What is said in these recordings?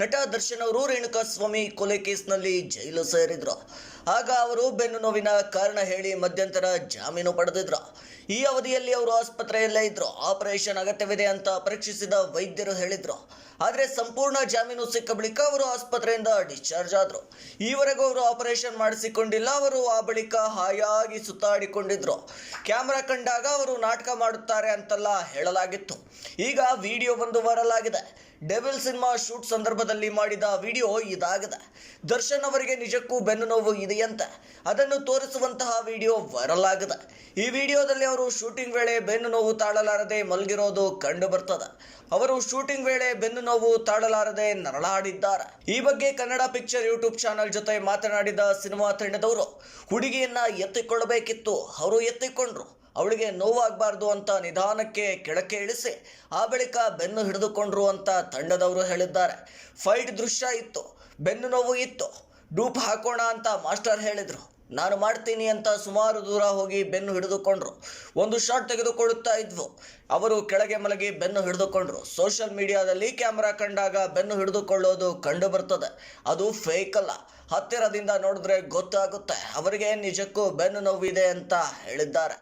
ನಟ ದರ್ಶನ್ ಅವರು ರೇಣುಕಾ ಸ್ವಾಮಿ ಕೊಲೆ ಕೇಸ್ನಲ್ಲಿ ಜೈಲು ಸೇರಿದ್ರು. ಆಗ ಅವರು ಬೆನ್ನು ನೋವಿನ ಕಾರಣ ಹೇಳಿ ಮಧ್ಯಂತರ ಜಾಮೀನು ಪಡೆದಿದ್ರು. ಈ ಅವಧಿಯಲ್ಲಿ ಅವರು ಆಸ್ಪತ್ರೆಯಲ್ಲೇ ಇದ್ರು. ಆಪರೇಷನ್ ಅಗತ್ಯವಿದೆ ಅಂತ ಪರೀಕ್ಷಿಸಿದ ವೈದ್ಯರು ಹೇಳಿದ್ರು. ಆದರೆ ಸಂಪೂರ್ಣ ಜಾಮೀನು ಸಿಕ್ಕ ಬಳಿಕ ಅವರು ಆಸ್ಪತ್ರೆಯಿಂದ ಡಿಸ್ಚಾರ್ಜ್ ಆದರು. ಈವರೆಗೂ ಅವರು ಆಪರೇಷನ್ ಮಾಡಿಸಿಕೊಂಡಿಲ್ಲ. ಅವರು ಆ ಬಳಿಕ ಹಾಯಾಗಿ ಸುತ್ತಾಡಿಕೊಂಡಿದ್ರು. ಕ್ಯಾಮ್ರಾ ಕಂಡಾಗ ಅವರು ನಾಟಕ ಮಾಡುತ್ತಾರೆ ಅಂತೆಲ್ಲ ಹೇಳಲಾಗಿತ್ತು. ಈಗ ವಿಡಿಯೋ ಬಂದು ಬರಲಾಗಿದೆ ಡೆವಿಲ್ ಸಿನಿಮಾ ಶೂಟ್ ಸಂದರ್ಭದಲ್ಲಿ ಮಾಡಿದ ವಿಡಿಯೋ ಇದಾಗಿದೆ. ದರ್ಶನ್ ಅವರಿಗೆ ನಿಜಕ್ಕೂ ಬೆನ್ನು ನೋವು ಇದೆಯಂತೆ. ಅದನ್ನು ತೋರಿಸುವಂತಹ ವಿಡಿಯೋ ವೈರಲ್ ಆಗಿದೆ. ಈ ವಿಡಿಯೋದಲ್ಲಿ ಅವರು ಶೂಟಿಂಗ್ ವೇಳೆ ಬೆನ್ನು ನೋವು ತಾಳಲಾರದೆ ಮಲಗಿರೋದು ಕಂಡು ಬರ್ತದೆ. ಅವರು ಶೂಟಿಂಗ್ ವೇಳೆ ಬೆನ್ನು ನೋವು ತಾಳಲಾರದೆ ನರಳಾಡಿದ್ದಾರೆ. ಈ ಬಗ್ಗೆ ಕನ್ನಡ ಪಿಕ್ಚರ್ ಯೂಟ್ಯೂಬ್ ಚಾನಲ್ ಜೊತೆ ಮಾತನಾಡಿದ ಸಿನಿಮಾ ತಂಡದವರು, ಹುಡುಗಿಯನ್ನ ಎತ್ತಿಕೊಳ್ಳಬೇಕಿತ್ತು. ಅವರು ಎತ್ತಿಕೊಂಡ್ರು. ಅವಳಿಗೆ ನೋವಾಗಬಾರ್ದು ಅಂತ ನಿಧಾನಕ್ಕೆ ಕೆಳಕ್ಕೆ ಇಳಿಸಿ ಆ ಬಳಿಕ ಬೆನ್ನು ಹಿಡಿದುಕೊಂಡ್ರು ಅಂತ ತಂಡದವರು ಹೇಳಿದ್ದಾರೆ. ಫೈಟ್ ದೃಶ್ಯ ಇತ್ತು, ಬೆನ್ನು ನೋವು ಇತ್ತು. ಡೂಪ್ ಹಾಕೋಣ ಅಂತ ಮಾಸ್ಟರ್ ಹೇಳಿದರು. ನಾನು ಮಾಡ್ತೀನಿ ಅಂತ ಸುಮಾರು ದೂರ ಹೋಗಿ ಬೆನ್ನು ಹಿಡಿದುಕೊಂಡ್ರು. ಒಂದು ಶಾಟ್ ತೆಗೆದುಕೊಳ್ಳುತ್ತಾ ಇದ್ವು. ಅವರು ಕೆಳಗೆ ಮಲಗಿ ಬೆನ್ನು ಹಿಡಿದುಕೊಂಡ್ರು. ಸೋಷಿಯಲ್ ಮೀಡಿಯಾದಲ್ಲಿ ಕ್ಯಾಮ್ರಾ ಕಂಡಾಗ ಬೆನ್ನು ಹಿಡಿದುಕೊಳ್ಳೋದು ಕಂಡು ಬರ್ತದೆ ಅದು ಫೇಕ್ ಅಲ್ಲ. ಹತ್ತಿರದಿಂದ ನೋಡಿದ್ರೆ ಗೊತ್ತಾಗುತ್ತೆ. ಅವರಿಗೆ ನಿಜಕ್ಕೂ ಬೆನ್ನು ನೋವಿದೆ ಅಂತ ಹೇಳಿದ್ದಾರೆ.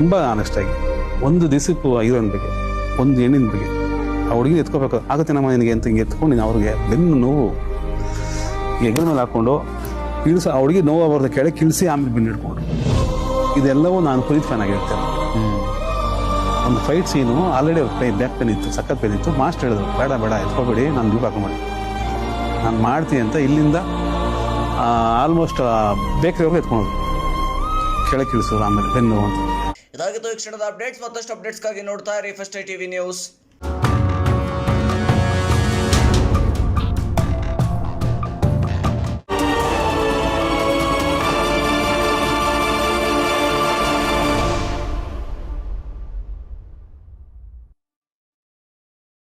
ತುಂಬ ಆನೆಸ್ಟಾಗಿ ಒಂದು ದಿವಸಕ್ಕೂ ಐರನ್ ಬಗ್ಗೆ ಒಂದು ಹೆಣ್ಣಿನ ಬಗ್ಗೆ ಆ ಹುಡುಗಿ ಎತ್ಕೋಬೇಕು. ಆಗುತ್ತೆ ನಮ್ಮ ನಿನಗೆ ಅಂತ ಹಿಂಗೆ ಎತ್ಕೊಂಡು ನೀನು ಅವ್ರಿಗೆ ಬೆನ್ನು ನೋವು ಹೆಗಲ ಮೇಲೆ ಹಾಕ್ಕೊಂಡು ಇಳಿಸ ಆ ಹುಡುಗಿ ನೋವು ಅವ್ರದ್ದು ಕೆಳಗೆ ಕಿಳಿಸಿ ಆಮೇಲೆ ಬೆನ್ನು ಇಟ್ಕೊಂಡು ಇದೆಲ್ಲವೂ ನಾನು ಕುರಿತು ಫ್ಯಾನ್ ಆಗಿರ್ತೇನೆ ಒಂದು ಫೈಟ್ ಸೀನು ಆಲ್ರೆಡಿ ಅವ್ರ ಪೇನ್ ಬ್ಯಾಕ್ ಪೇನ್ ಇತ್ತು, ಸಖತ್ ಪೇನ್ ಇತ್ತು. ಮಾಸ್ಟರ್ ಹೇಳಿದ್ರು, ಬೇಡ ಬೇಡ, ಎತ್ಕೋಬೇಡಿ, ನಾನು ಡ್ಯೂಪ್ ಹಾಕೊಂಬೇಡಿ ನಾನು ಮಾಡ್ತೀನಿ ಅಂತ ಇಲ್ಲಿಂದ ಆಲ್ಮೋಸ್ಟ್ ಬೇಕರಿವರೆಗೂ ಎತ್ಕೊಂಡು ಕೆಳಗೆ ಇಳಿಸೋದು ಆಮೇಲೆ ಬೆನ್ನು ಅಂತ. ಇದಾಗಿತ್ತು ಈ ಕ್ಷಣದ ಅಪ್ಡೇಟ್ಸ್ ಮತ್ತಷ್ಟು ಅಪ್ಡೇಟ್ಸ್ಗಾಗಿ ನೋಡ್ತಾ ಇರಿ ಫಸ್ಟ್ ಟಿವಿ ನ್ಯೂಸ್